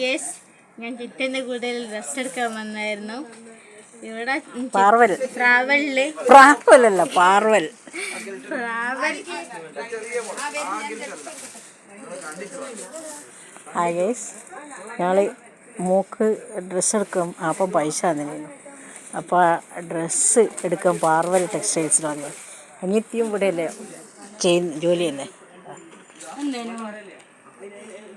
Guys. ഞാൻ കിറ്റന്റെ കൂടെ dress എടുക്കാൻ വന്നായിരുന്നു. ഇവിടെ പാർവൽ. ട്രാവലിൽ പ്രാവലല്ല പാർവൽ. Travel guys. ഞങ്ങൾ മൂക്ക് ഡ്രസ്സ് എടുക്കും അപ്പം പൈസ തന്നിരുന്നു. അപ്പോൾ ഡ്രസ്സ് എടുക്കാൻ പാർവൽ ടെക്സ്റ്റൈൽസിലാണ്. അനിയത്തിയും ഇവിടെ അല്ലേ ചെയ്യുന്ന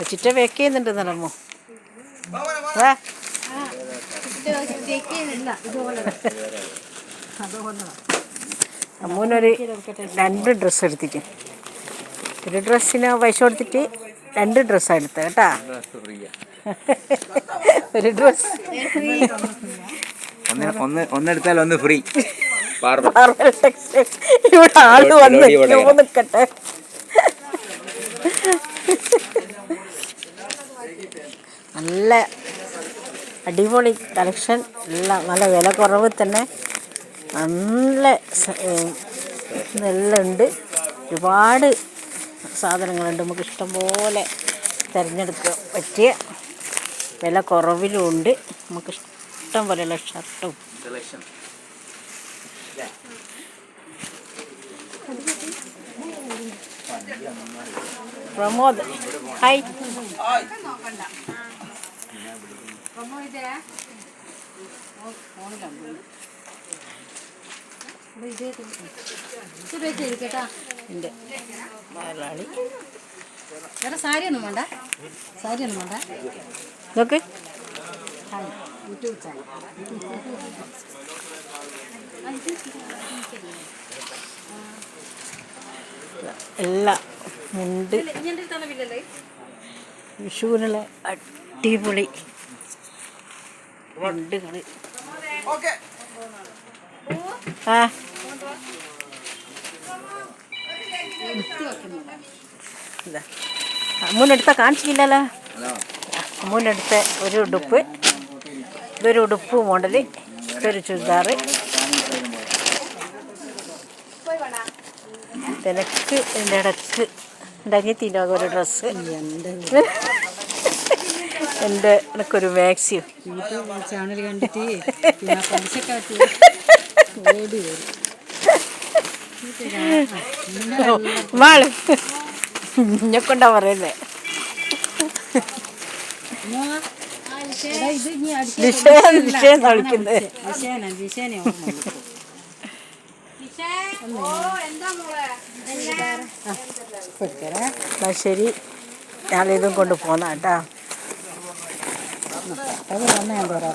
വെച്ചിട്ട് വേക്ക് ചെയ്യുന്നുണ്ട് നിലമോ അമ്മൂനൊരു രണ്ട് ഡ്രസ്സ് എടുത്തിട്ട് ഒരു ഡ്രസ്സിന് പൈസ കൊടുത്തിട്ട് രണ്ട് ഡ്രസ്സാണ് എടുത്തത് കേട്ടാ? ഒരു ഡ്രസ് ഒന്ന് ഒന്ന് ഒന്നെടുത്താൽ ഒന്ന് ഫ്രീ ഇവിടെ ആൾ വന്ന് നിൽക്കട്ടെ നല്ല അടിപൊളി കളക്ഷൻ എല്ലാം നല്ല വില കുറവ് തന്നെ. നല്ല ഇതെല്ലാം ഉണ്ട് ഒരുപാട് സാധനങ്ങളുണ്ട്. നമുക്ക് ഇഷ്ടംപോലെ തിരഞ്ഞെടുക്കാൻ പറ്റിയ വില കുറവിലും ഉണ്ട് നമുക്ക് ഇഷ്ടം പോലെയുള്ള ഷർട്ടും പ്രമോദ്. ഹായ് എന്റെ മലയാളി വേറെ സാരിയൊന്നും വേണ്ട സാരിയൊന്നും വേണ്ട നോക്ക് യൂട്യൂബ് ചാനൽ എല്ലാം മുണ്ട് വിഷുവിനുള്ള അടിപൊളി മുണ്ടുകൾ ആ. അമ്മൂനെടുത്ത കാണിച്ചില്ലല്ലോ അമ്മൂനെടുത്ത ഒരു ഉടുപ്പ്. ഇതൊരു ഉടുപ്പ് മോഡൽ. ഇതൊരു ചുരിദാറ് തിരക്ക് എന്റെ ഇടയ്ക്ക്. എന്റെ അനിയത്തിന്റെ ഒരു ഡ്രസ്സ്. എന്റെ എനിക്കൊരു മാക്സിയും യൂട്യൂബ് ചാനൽ കണ്ടിട്ട് പിന്നെ പലിശക്കാറ്റ് ഓടി വരും. മാൾ എന്നെ? കൊണ്ടാ പറയുന്നേ ശരി ഇത് ഇനി അടിച്ച നിശ്ചയ നിശ്ചയം അത് വന്നേ പറയാ